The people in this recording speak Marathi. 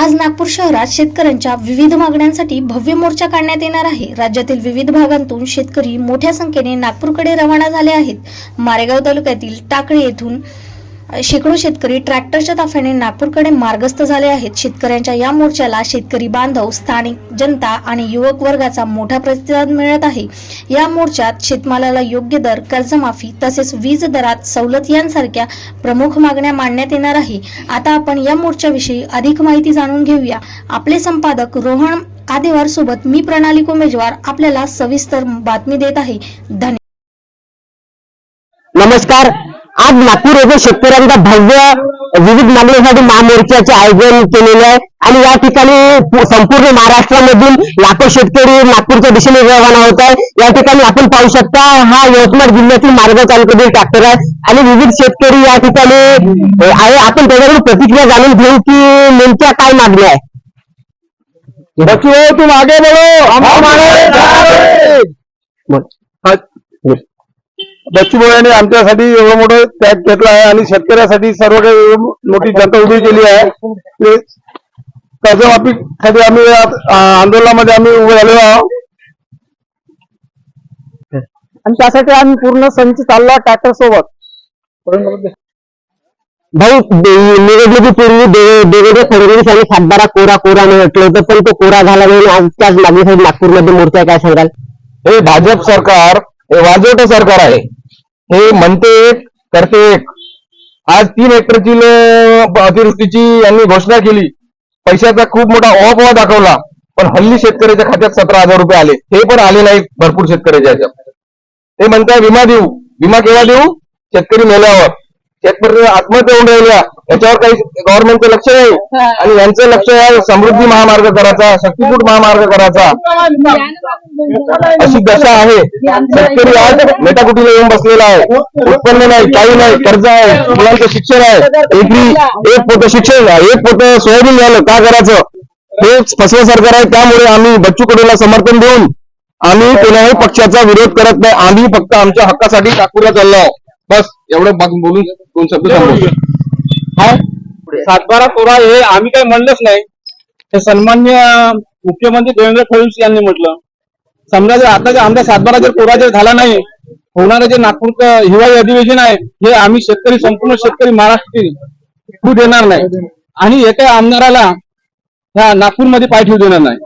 आज नागपूर शहरात शेतकऱ्यांच्या विविध मागण्यांसाठी भव्य मोर्चा काढण्यात येणार आहे. राज्यातील विविध भागांतून शेतकरी मोठ्या संख्येने नागपूरकडे रवाना झाले आहेत. मारेगाव तालुक्यातील टाकळी येथून शेकडो शेतकरी ट्रॅक्टरच्या ताफ्याने नागपूरकडे मार्गस्थ झाले आहेत. शेतकऱ्यांच्या या मोर्चाला शेतकरी बांधव स्थानिक जनता आणि युवक वर्गाचा मोठा प्रतिसाद मिळत आहे. या मोर्चात शेतमालाला योग्य दर कर्जमाफी तसेच वीज दरात सवलत यांसारख्या प्रमुख मागण्या मांडण्यात येणार आहे. आता आपण या मोर्चाविषयी अधिक माहिती जाणून घेऊया. आपले संपादक रोहन आदेवार सोबत मी प्रणाली कोमेजवार आपल्याला सविस्तर बातमी देत आहे. धन्यवाद नमस्कार. आज नागपूर येथे शेतकऱ्यांचा भव्य विविध मागणीसाठी महामोर्चाचे आयोजन केलेले आहे. आणि या ठिकाणी संपूर्ण महाराष्ट्रामधून लाखो शेतकरी नागपूरच्या दिशेने रवाना होत आहे या ठिकाणी आपण पाहू शकता हा यवतमाळ जिल्ह्यातील मार्ग तालुक्यातील ट्रॅक्टर आहे. आणि विविध शेतकरी या ठिकाणी आहे. आपण त्याच्याकडून प्रतिक्रिया जाणून घेऊ की नेमक्या काय मागण्या आहे बच्चू तुम आगे बढ़ो हम बच्चू भाऊ यांनी आमच्यासाठी एवढं मोठं त्याग घेतला आहे आणि शेतकऱ्यासाठी सर्व काही मोठी जनता उभी केली आहे. ते कर्जमाफीसाठी आम्ही आंदोलनामध्ये आम्ही उभे झालेलो आहोत. आणि त्यासाठी आम्ही पूर्ण संच चाललो ट्रॅक्टर सोबत. भाऊ दे- निवडणुकीपूर्वी दे- देवेंद्र फडणवीस यांनी सातबारा कोरा कोरा म्हटलं होतं पण तो कोरा झाला नाही आज त्याच मागणीसाठी नागपूरमध्ये मोर्चा आहे, काय सांगाल? हे भाजप सरकार हे वाजवट सरकार आहे. हे म्हणते एक करते एक. आज तीन हेक्टरची अतिवृष्टीची यांनी घोषणा केली. पैशाचा खूप मोठा अभाव दाखवला. पण हल्ली शेतकऱ्याच्या खात्यात सतरा हजार रुपये आले. ते पण आले नाहीत भरपूर शेतकऱ्याच्या ह्याच्यात. ते म्हणताय विमा देऊ. विमा केव्हा देऊ? शेतकरी मेल्यावर. शेतकरी आत्महत्या होऊन राहिल्या. याच्यावर काही गव्हर्नमेंटचं लक्ष नाही. आणि यांचं लक्ष आहे समृद्धी महामार्ग करायचा शक्तीपूट महामार्ग करायचा. अशी दशा आहे. शेतकरी आज मेटाकुटीला येऊन बसलेला आहे. उत्पन्न नाही काही नाही कर्ज आहे मुलांचं शिक्षण आहे. एकरी एक पोट शिक्षण एक पोट सोयाबीन झालं का करायचं? हे फसवे सरकार आहे. त्यामुळे आम्ही बच्चू कडूला समर्थन देऊन आम्ही कोणाही पक्षाचा विरोध करत नाही. आम्ही फक्त आमच्या हक्कासाठी नागपूरला चाललो आहोत. बस एवढं बोलून दोन शब्द सांगू. सातबारा कोरा हे आम्ही काही म्हणलंच नाही. हे सन्मान्य मुख्यमंत्री देवेंद्र फडणवीस यांनी म्हटलं. समजा जर आता जर आमचा सातबारा जर कोरा जर झाला नाही होणारं जे नागपूरचं हिवाळी अधिवेशन आहे हे आम्ही शेतकरी संपूर्ण शेतकरी महाराष्ट्र होऊ देणार नाही. आणि एका आमदाराला ह्या नागपूरमध्ये पाय ठेवू देणार नाही.